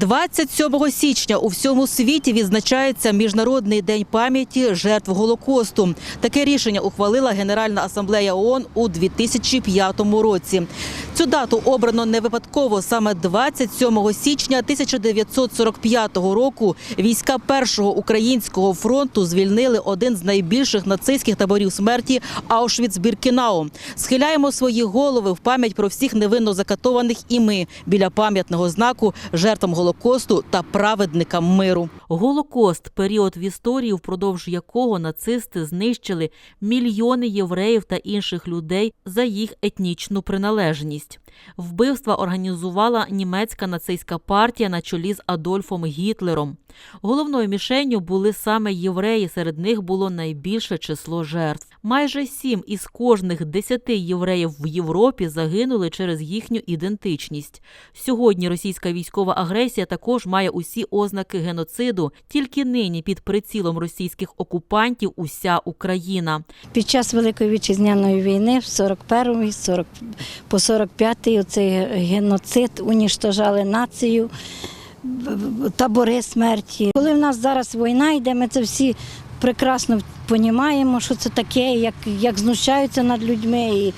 27 січня у всьому світі відзначається Міжнародний день пам'яті жертв Голокосту. Таке рішення ухвалила Генеральна асамблея ООН у 2005 році. Цю дату обрано не випадково. Саме 27 січня 1945 року війська першого українського фронту звільнили один з найбільших нацистських таборів смерті Аушвіц-Біркінау. Схиляємо свої голови в пам'ять про всіх невинно закатованих і ми біля пам'ятного знаку жертвам Голокосту та праведникам миру. Голокост період в історії, впродовж якого нацисти знищили мільйони євреїв та інших людей за їх етнічну приналежність. Вбивства організувала німецька нацистська партія на чолі з Адольфом Гітлером. Головною мішенню були саме євреї. Серед них було найбільше число жертв. Майже сім із кожних десяти євреїв в Європі загинули через їхню ідентичність. Сьогодні російська військова агресія також має усі ознаки геноциду. Тільки нині під прицілом російських окупантів уся Україна. Під час великої вітчизняної війни в 41-му, по 45 пройти оцей геноцид, уніштожали націю, табори смерті. Коли в нас зараз війна йде, ми це всі прекрасно розуміємо, що це таке, як як знущаються над людьми і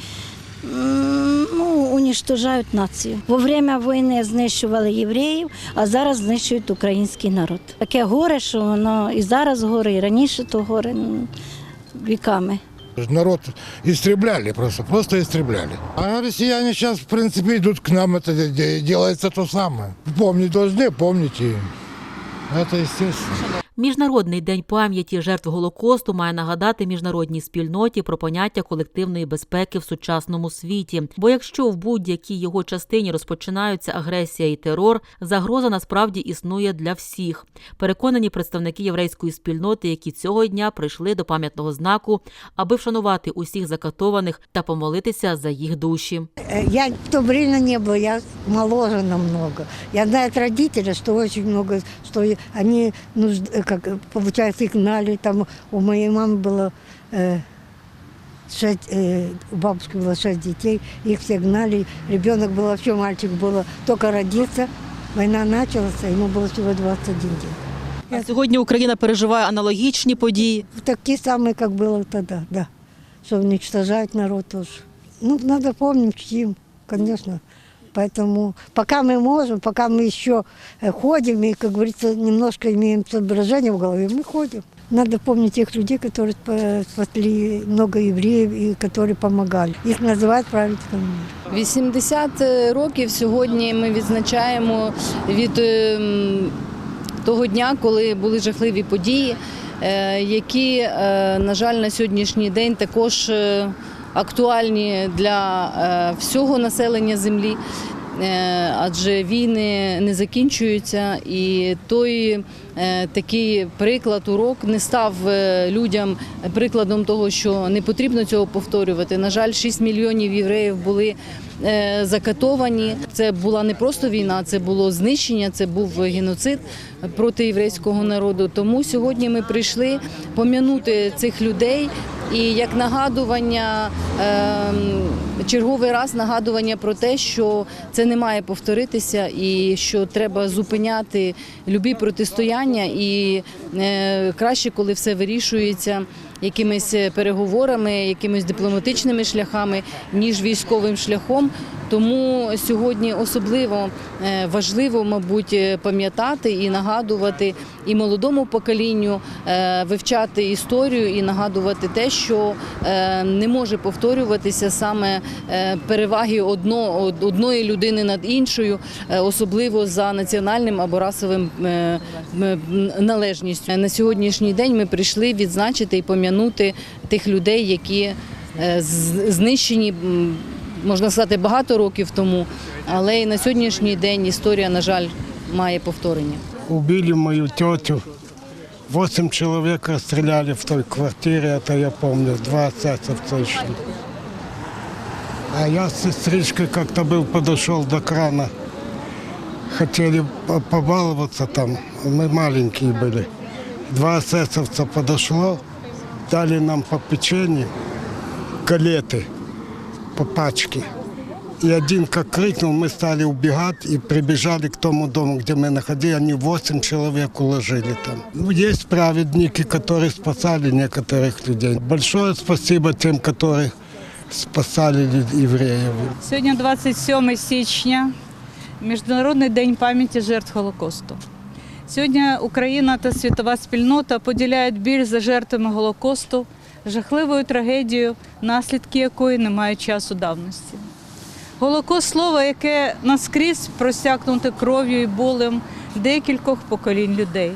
ну, уніштожають націю. Во время війни знищували євреїв, а зараз знищують український народ. Таке горе, що воно і зараз горе, і раніше то горе віками. Народ истребляли просто, просто истребляли. А россияне сейчас, в принципе, идут к нам, это де- де- делается то самое. Помнить должны, помните. Это естественно. Міжнародний день пам'яті жертв Голокосту має нагадати міжнародній спільноті про поняття колективної безпеки в сучасному світі. Бо якщо в будь-якій його частині розпочинаються агресія і терор, загроза насправді існує для всіх. Переконані представники єврейської спільноти, які цього дня прийшли до пам'ятного знаку, аби вшанувати усіх закатованих та помолитися за їх душі. Э, Я в то время не была, я моложе намного. Я знаю от родителей, что очень много, что и они, нужд- э, как, э, получается, их гнали. Там у моей мамы было э, шесть, э, у бабушки было шесть детей, их все гнали. Ребенок был, вообще мальчик было, только родился, война началась, а ему было всего 21 день. А сьогодні Україна переживає аналогічні події. Такие самые, как было тогда, да. Что уничтожать народ тоже. Ну, надо помнить, чтим, конечно. Поэтому пока мы можем, пока мы еще э, ходим и, как говорится, немножко имеем соображение в голове, мы ходим. Надо помнить тех людей, которые спа- спасли много евреев и которые помогали. Их называют праведниками мира. 80 років сьогодні ми відзначаємо від ем, того дня, коли були жахливі події, е, які, е, на жаль, на сьогоднішній день також е, актуальні для е, всього населення землі. Е, Адже війни не закінчуються, і той е, такий приклад, урок не став людям прикладом того, що не потрібно цього повторювати. На жаль, 6 мільйонів євреїв були закатовані. Це була не просто війна, це було знищення, це був геноцид проти єврейського народу. Тому сьогодні ми прийшли пом'янути цих людей. І як нагадування, ем, черговий раз нагадування про те, що це не має повторитися, і що треба зупиняти любі протистояння, і е, краще, коли все вирішується якимись переговорами, якимись дипломатичними шляхами, ніж військовим шляхом. Тому сьогодні особливо е, важливо, мабуть, е, пам'ятати і нагадувати і молодому поколінню е, вивчати історію і нагадувати те, що не може повторюватися саме переваги одно, одної людини над іншою, особливо за національним або расовим належністю. На сьогоднішній день ми прийшли відзначити і пом'янути тих людей, які знищені м, Можна сказати, багато років тому, але і на сьогоднішній день історія, на жаль, має повторення. убили мою тетю. Восемь человек расстреляли в той квартире, это я помню, два эсэсовца шли. А я с сестричкой как-то был, подошел до крана. Хотели по- побаловаться там, мы маленькие были. Два эсэсовца подошло, дали нам по печенью, галеты по пачке. И один как крикнул, мы стали убегать и прибежали к тому дому, где мы находились. Они восемь человек уложили там. Ну, есть праведники, которые спасали некоторых людей. Большое спасибо тем, которые спасали лю- евреев. Сьогодні 27 січня, Міжнародний день пам'яті жертв Голокосту. Сьогодні Україна та світова спільнота поділяють біль за жертвами Голокосту, жахливою трагедією, наслідки якої не мають часу давності. Голокост слово, яке наскрізь просякнуте кров'ю і болем декількох поколінь людей.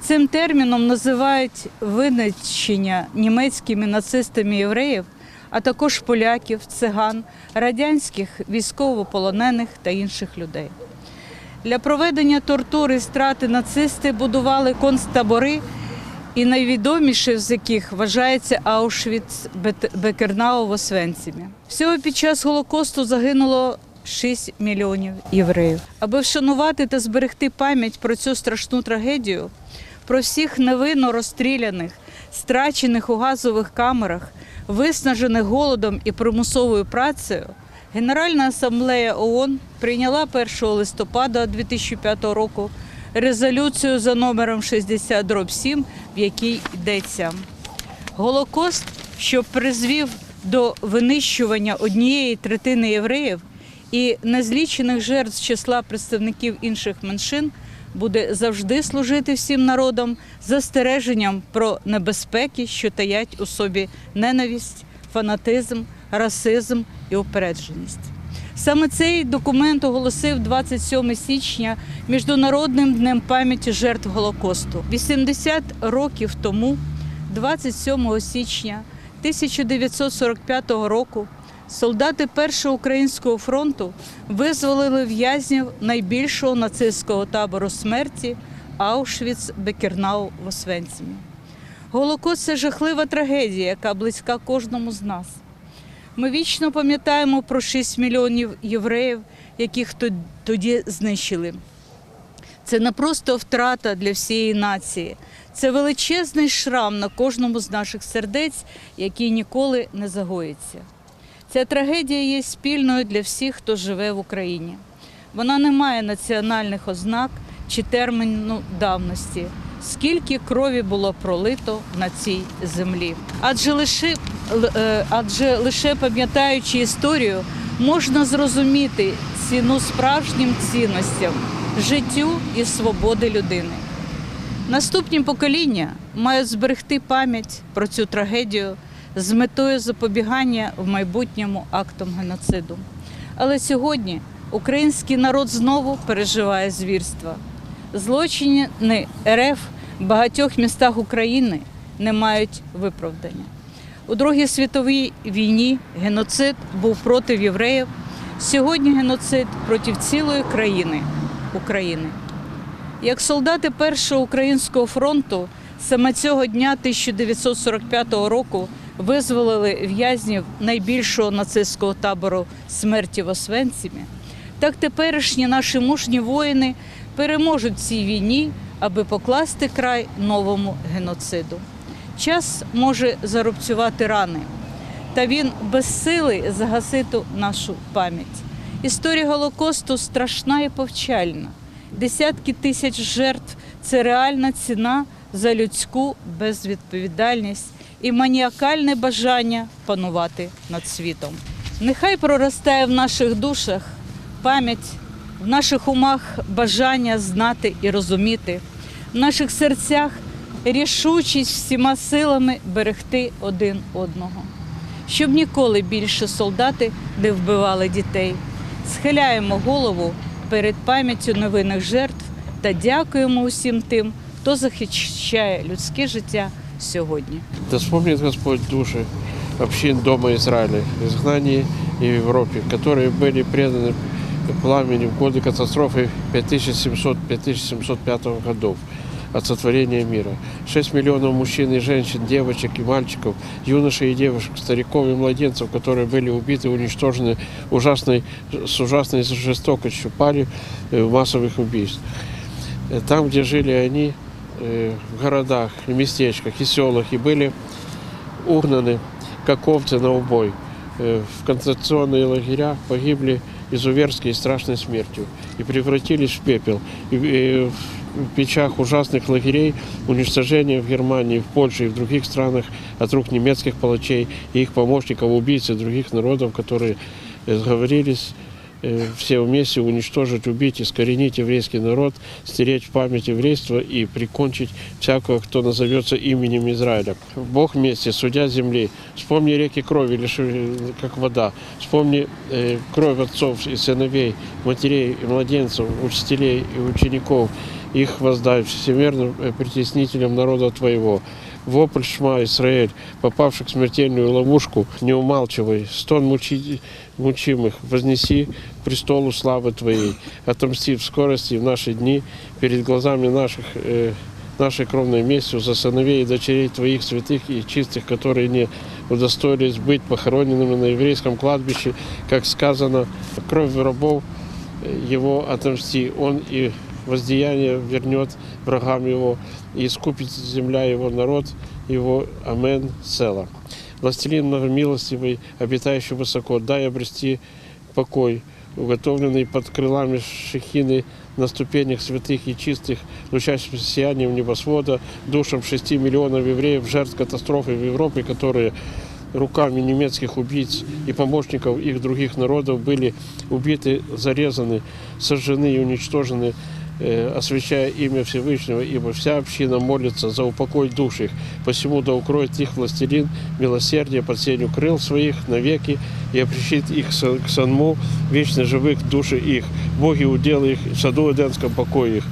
Цим терміном називають винищення німецькими нацистами євреїв, а також поляків, циган, радянських військовополонених та інших людей. Для проведення тортур і страти нацисти будували концтабори, і найвідоміший з яких вважається Аушвіц Бекернау в Освенцімі. Всього під час Голокосту загинуло 6 мільйонів євреїв. Аби вшанувати та зберегти пам'ять про цю страшну трагедію, про всіх невинно розстріляних, страчених у газових камерах, виснажених голодом і примусовою працею, Генеральна асамблея ООН прийняла 1 листопада 2005 року резолюцію за номером 60 7, в якій йдеться Голокост, що призвів до винищування однієї третини євреїв і незлічених жертв з числа представників інших меншин, буде завжди служити всім народам застереженням про небезпеки, що таять у собі ненависть, фанатизм, расизм і упередженість. Саме цей документ оголосив 27 січня Міжнародним днем пам'яті жертв Голокосту. 80 років тому, 27 січня 1945 року, солдати Першого українського фронту визволили в'язнів найбільшого нацистського табору смерті Аушвіц-Бекернау в Освенцімі. Голокост це жахлива трагедія, яка близька кожному з нас. Ми вічно пам'ятаємо про 6 мільйонів євреїв, яких тоді знищили. Це не просто втрата для всієї нації, це величезний шрам на кожному з наших сердець, який ніколи не загоїться. Ця трагедія є спільною для всіх, хто живе в Україні. Вона не має національних ознак чи терміну давності. Скільки крові було пролито на цій землі? Адже лише, адже лише пам'ятаючи історію, можна зрозуміти ціну справжнім цінностям, життю і свободи людини. Наступні покоління мають зберегти пам'ять про цю трагедію з метою запобігання в майбутньому актам геноциду. Але сьогодні український народ знову переживає звірства. Злочини РФ в багатьох містах України не мають виправдання. У Другій світовій війні геноцид був проти євреїв. Сьогодні геноцид проти цілої країни України. Як солдати Першого українського фронту саме цього дня 1945 року визволили в'язнів найбільшого нацистського табору смерті в Освенцімі, так теперішні наші мужні воїни переможуть цій війні, аби покласти край новому геноциду. Час може зарубцювати рани, та він без сили загасити нашу пам'ять. Історія Голокосту страшна і повчальна. Десятки тисяч жертв це реальна ціна за людську безвідповідальність і маніакальне бажання панувати над світом. Нехай проростає в наших душах пам'ять, в наших умах бажання знати і розуміти, в наших серцях рішучість всіма силами берегти один одного, щоб ніколи більше солдати не вбивали дітей. Схиляємо голову перед пам'яттю невинних жертв та дякуємо усім тим, хто захищає людське життя сьогодні. Да вспомнит Господь души общин Дома Израиля, изгнании и в Европе, которые были преданы пламени в годы катастрофы 5700-5705 годов От сотворения мира. 6 миллионов мужчин и женщин, девочек и мальчиков, юношей и девушек, стариков и младенцев, которые были убиты, уничтожены ужасной, с ужасной жестокостью, пали э, в массовых убийств. Э, Там, где жили они, э, в городах, и местечках, и селах, и были угнаны, как овцы на убой. в концентрационные лагеря погибли изуверской и страшной смертью и превратились в пепел. И, и в печах ужасных лагерей уничтожения в Германии, в Польше и в других странах от рук немецких палачей и их помощников, убийц и других народов, которые э, сговорились э, все вместе уничтожить, убить, искоренить еврейский народ, стереть в память еврейства и прикончить всякого, кто назовется именем Израиля. Бог вместе, судья земли, вспомни реки крови, лишь э, как вода, вспомни э, кровь отцов и сыновей, матерей и младенцев, учителей и учеников, их воздай всемирным э, притеснителям народа Твоего. Вопль Шма Израиль, попавших в смертельную ловушку, не умалчивай, стон мучи- мучимых, вознеси престолу славы Твоей, отомсти в скорости в наши дни перед глазами наших, э, нашей кровной местью за сыновей и дочерей Твоих святых и чистых, которые не удостоились быть похороненными на еврейском кладбище, как сказано, кровь рабов э, его отомсти, он и воздаяние вернет врагам его, и искупит земля его народ его. Амен. Села. Властелин многомилостивый, обитающий высоко, дай обрести покой, уготовленный под крылами Шехины на ступенях святых и чистых, лучащим сиянием небосвода, душам шести миллионов евреев, жертв катастрофы в Европе, которые руками немецких убийц и помощников их других народов были убиты, зарезаны, сожжены и уничтожены, освящая имя Всевышнего, ибо вся община молится за упокой душ их. Посему да укроет их властелин милосердие под сенью крыл своих навеки и опрещит их со- к сонму вечно живых души их. Боги удел их в саду Эдемском покое их.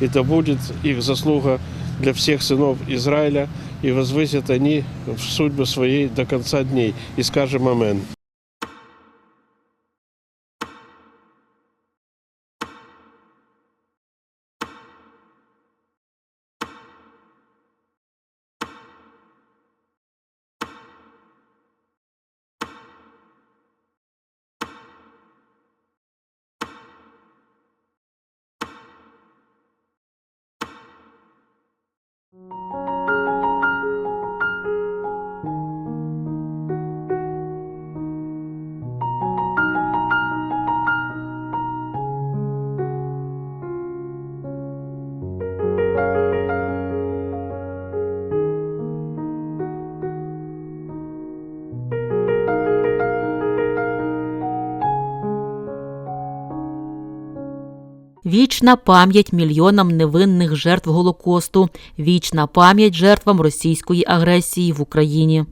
И да будет их заслуга для всех сынов Израиля, и возвысят они в судьбу своей до конца дней. И скажем Амен. Вічна пам'ять мільйонам невинних жертв Голокосту, вічна пам'ять жертвам російської агресії в Україні.